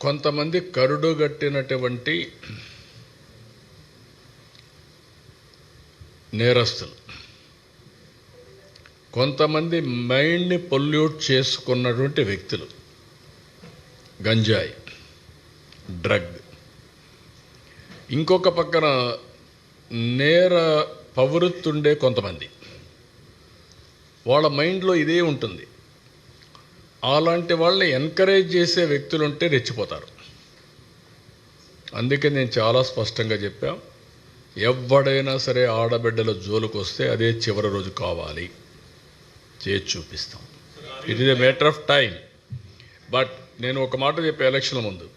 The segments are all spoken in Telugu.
కొంతమంది కరుడుగట్టినటువంటి నేరస్తులు. కొంతమంది మైండ్ని పొల్యూట్ చేసుకున్నటువంటి వ్యక్తులు. గంజాయి డ్రగ్. ఇంకొక పక్కన నేర పవృత్తుండే కొంతమంది. వాళ్ళ మైండ్లో ఇదే ఉంటుంది. అలాంటి వాళ్ళని ఎంకరేజ్ చేసే వ్యక్తులు ఉంటే రెచ్చిపోతారు. అందుకే నేను చాలా స్పష్టంగా చెప్పా ఎవడైనా సరే ఆడబిడ్డల జోలుకు వస్తే అదే చివరి రోజు కావాలి. చేసి చూపిస్తాం. It is a matter of time but నేను ఒక మాట చెప్పే ఎలక్షన్ల ముందు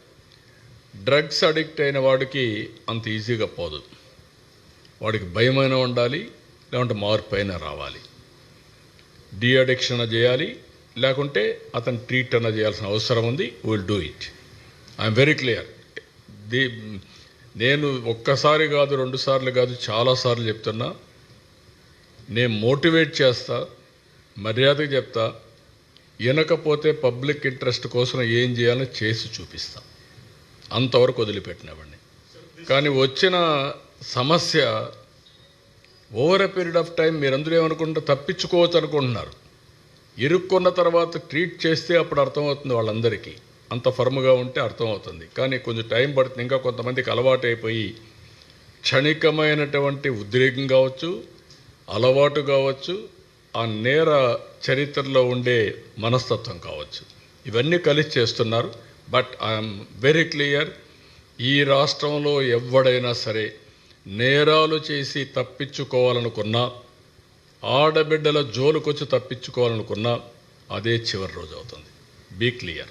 డ్రగ్స్ అడిక్ట్ అయిన వాడికి అంత ఈజీగా పోదు. వాడికి భయమైన ఉండాలి లేకుంటే మార్పు అయినా రావాలి. డీ అడిక్షన్ చేయాలి లేకుంటే అతను ట్రీట్ అన్న చేయాల్సిన అవసరం ఉంది will do it I'm very clear the నేను ఒక్కసారి కాదు రెండు సార్లు కాదు చాలాసార్లు చెప్తున్నా నేను మోటివేట్ చేస్తా మర్యాదగా చెప్తా వినకపోతే పబ్లిక్ ఇంట్రెస్ట్ కోసం ఏం చేయాలో చేసి చూపిస్తా. అంతవరకు వదిలిపెట్టినవాడిని కానీ వచ్చిన సమస్య over a period of time మీరందరూ ఏమనుకుంటారు తప్పించుకోవచ్చు అనుకుంటున్నారు ఇరుక్కున్న తర్వాత ట్రీట్ చేస్తే అప్పుడు అర్థమవుతుంది వాళ్ళందరికీ. అంత ఫర్మ్గా ఉంటే అర్థమవుతుంది. కానీ కొంచెం టైం పడుతుంది. ఇంకా కొంతమందికి అలవాటు అయిపోయి క్షణికమైనటువంటి ఉద్రేకం కావచ్చు అలవాటు కావచ్చు ఆ నేర చరిత్రలో ఉండే మనస్తత్వం కావచ్చు. ఇవన్నీ కలిసి చేస్తున్నారు. బట్ ఐఎమ్ వెరీ క్లియర్ ఈ రాష్ట్రంలో ఎవడైనా సరే నేరాలు చేసి తప్పించుకోవాలనుకున్నా ఆడబిడ్డల జోలుకొచ్చి తప్పించుకోవాలనుకున్నా అదే చివరి రోజు అవుతుంది. బీ క్లియర్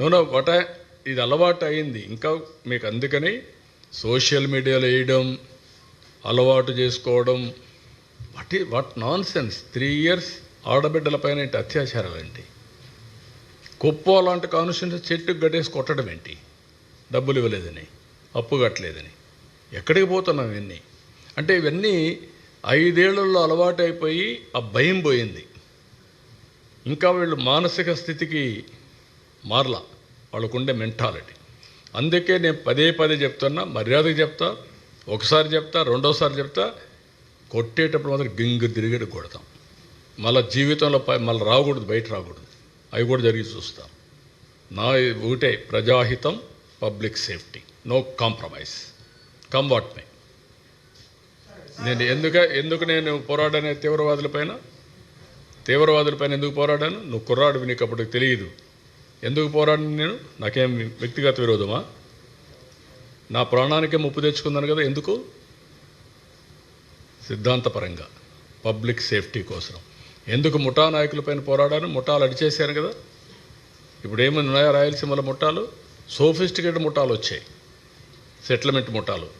నూనె వట ఇది అలవాటు అయింది. ఇంకా మీకు అందుకని సోషల్ మీడియాలో వేయడం అలవాటు చేసుకోవడం వాట్ ఈ what non sense three years ఆడబిడ్డల పైన ఏంటి అత్యాచారాలు ఏంటి? కుప్పో లాంటి కాన్స్టిట్యూన్స్ చెట్టుకు గట్టేసి కొట్టడం ఏంటి? డబ్బులు ఇవ్వలేదని అప్పు కట్టలేదని. ఎక్కడికి పోతున్నాం ఇవన్నీ? అంటే ఇవన్నీ ఐదేళ్ళలో అలవాటైపోయి ఆ భయం పోయింది. ఇంకా వీళ్ళు మానసిక స్థితికి మారలా. వాళ్ళకుండే మెంటాలిటీ. అందుకే నేను పదే పదే చెప్తున్నా మర్యాదగా చెప్తా ఒకసారి చెప్తా రెండోసారి చెప్తా కొట్టేటప్పుడు మాత్రం గింగు తిరిగి కొడతాం. మళ్ళీ జీవితంలో మళ్ళీ రాకూడదు బయట రాకూడదు. అవి కూడా జరిగి చూస్తాం. నా ఒకటే ప్రజాహితం public safety. No compromise. Come what may. నేను ఎందుక ఎందుకు నేను పోరాడాను తీవ్రవాదులపైన తీవ్రవాదులపైన ఎందుకు పోరాడాను? నువ్వు కుర్రాడు నీకు అప్పటికి తెలియదు. ఎందుకు పోరాడిన నేను? నాకేం వ్యక్తిగత విరోధమా? నా ప్రాణానికే ముప్పు తెచ్చుకున్నాను కదా ఎందుకు? సిద్ధాంతపరంగా పబ్లిక్ సేఫ్టీ కోసం. ఎందుకు ముఠా నాయకులపైన పోరాడాను? ముఠాలు అడిచేశాను కదా. ఇప్పుడు ఏమైనా ఉన్నాయా రాయలసీమల ముఠాలు? సోఫిస్టికేటెడ్ ముఠాలు వచ్చాయి. సెటిల్మెంట్ ముఠాలు.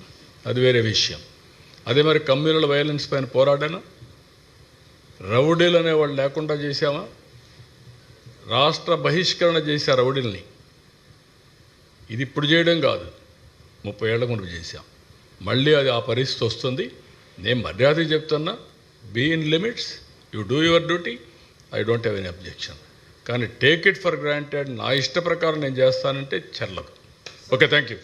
అది వేరే విషయం. అదే మరి కమ్యూనల్ వైలెన్స్ పైన పోరాడాను? రౌడీలు అనేవాళ్ళు లేకుండా చేశామా రాష్ట్ర బహిష్కరణ చేశా రౌడీల్ని. ఇది ఇప్పుడు చేయడం కాదు. ముప్పై ఏళ్ళ ముందు చేశాం. మళ్ళీ అది ఆ పరిస్థితి వస్తుంది. నేను మర్యాద చెప్తున్నా be in limits you do your duty I don't have any objection కానీ టేక్ ఇట్ ఫర్ గ్రాంటెడ్ నా ఇష్ట ప్రకారం నేను చేస్తానంటే చెల్లదు. Okay thank you